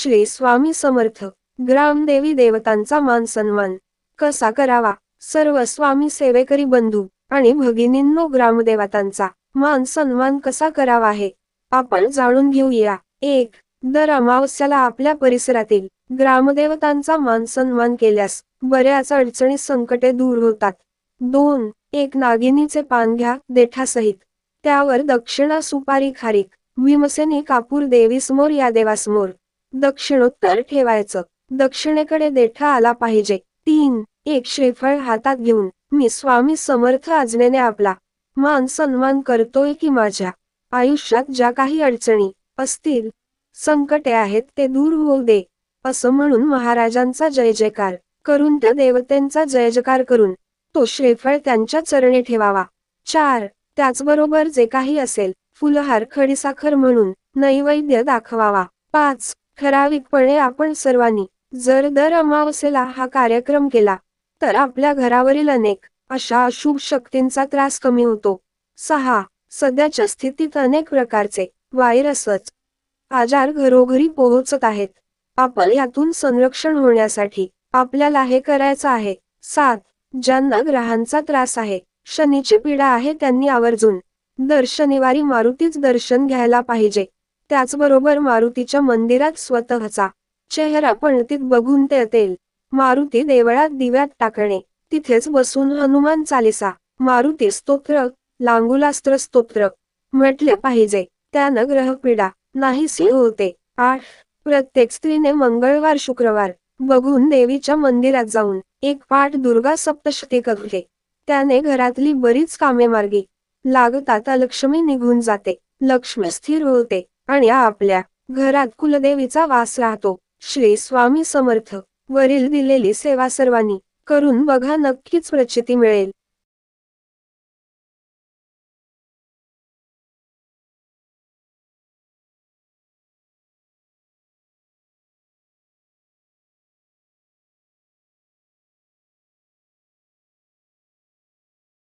श्री स्वामी समर्थ. ग्रामदेवी देवतांचा मान सन्मान. कसा करावा? सर्व स्वामी सेवेकरी बंधू आणि भगिनींनो ग्रामदेवतांचा मान सन्मान कसा करावा आहे आपण जाणून घेऊया. एक दर अमावस्याला आपल्या परिसरातील ग्रामदेवतांचा मान सन्मान केल्यास बऱ्याच अडचणी संकटे दूर होतात. दोन एक नागिनीचे पान घ्या देठासहित. त्यावर दक्षिणा सुपारी खारीक भीमसेनी कापूर देवीसमोर या देवासमोर. दक्षिणोत्तर ठेवायचं. दक्षिणेकडे देठा आला पाहिजे. तीन एक श्रीफळ हातात घेऊन मी स्वामी समर्थ आजनेने आपला मान सन्मान करतोय की माझ्या आयुष्यात ज्या काही अडचणी असतील संकटे आहेत ते दूर होऊ दे. असं म्हणून महाराजांचा जय जयकार करून त्या देवतेंचा जय जयकार करून तो श्रीफळ त्यांच्या चरणी ठेवावा. चार त्याचबरोबर जे काही असेल फुलहार खडीसाखर म्हणून नैवेद्य दाखवावा. पाच ठराविकपणे आपण सर्वांनी जर दर अमावस्येला हा कार्यक्रम केला तर आपल्या घरावरील अनेक अशा अशुभ शक्तींचा त्रास कमी होतो. सहा. सध्याच्या स्थितीत अनेक प्रकारचे व्हायरसच आजार घरोघरी पोहोचत आहेत. आपण यातून संरक्षण होण्यासाठी आपल्याला हे करायचं आहे. सात. ज्यांना ग्रहांचा त्रास आहे शनीची पीडा आहे त्यांनी आवर्जून दर शनिवारी मारुतीच दर्शन घ्यायला पाहिजे. त्याचबरोबर मारुतीच्या मंदिरात स्वतःचा चेहरा पणतीत बघून ते येतील. मारुती देवळात दिव्यात टाकणे. तिथेच बसून हनुमान चालिसा मारुती स्तोत्र लांगुलास्त्र स्तोत्र म्हटले पाहिजे. त्यानं ग्रहपीडा नाहीसी होते. आठ. प्रत्येक स्त्रीने मंगळवार शुक्रवार बघून देवीच्या मंदिरात जाऊन एक पाठ दुर्गा सप्तशती करते त्याने घरातली बरीच कामे मार्गी लागतात लक्ष्मी निघून जाते. लक्ष्मी स्थिर होते. आणि आपल्या घरात कुलदेवीचा वास राहतो. श्री स्वामी समर्थ वरील दिलेली सेवा सर्वांनी करून बघा नक्कीच प्रचिती मिळेल.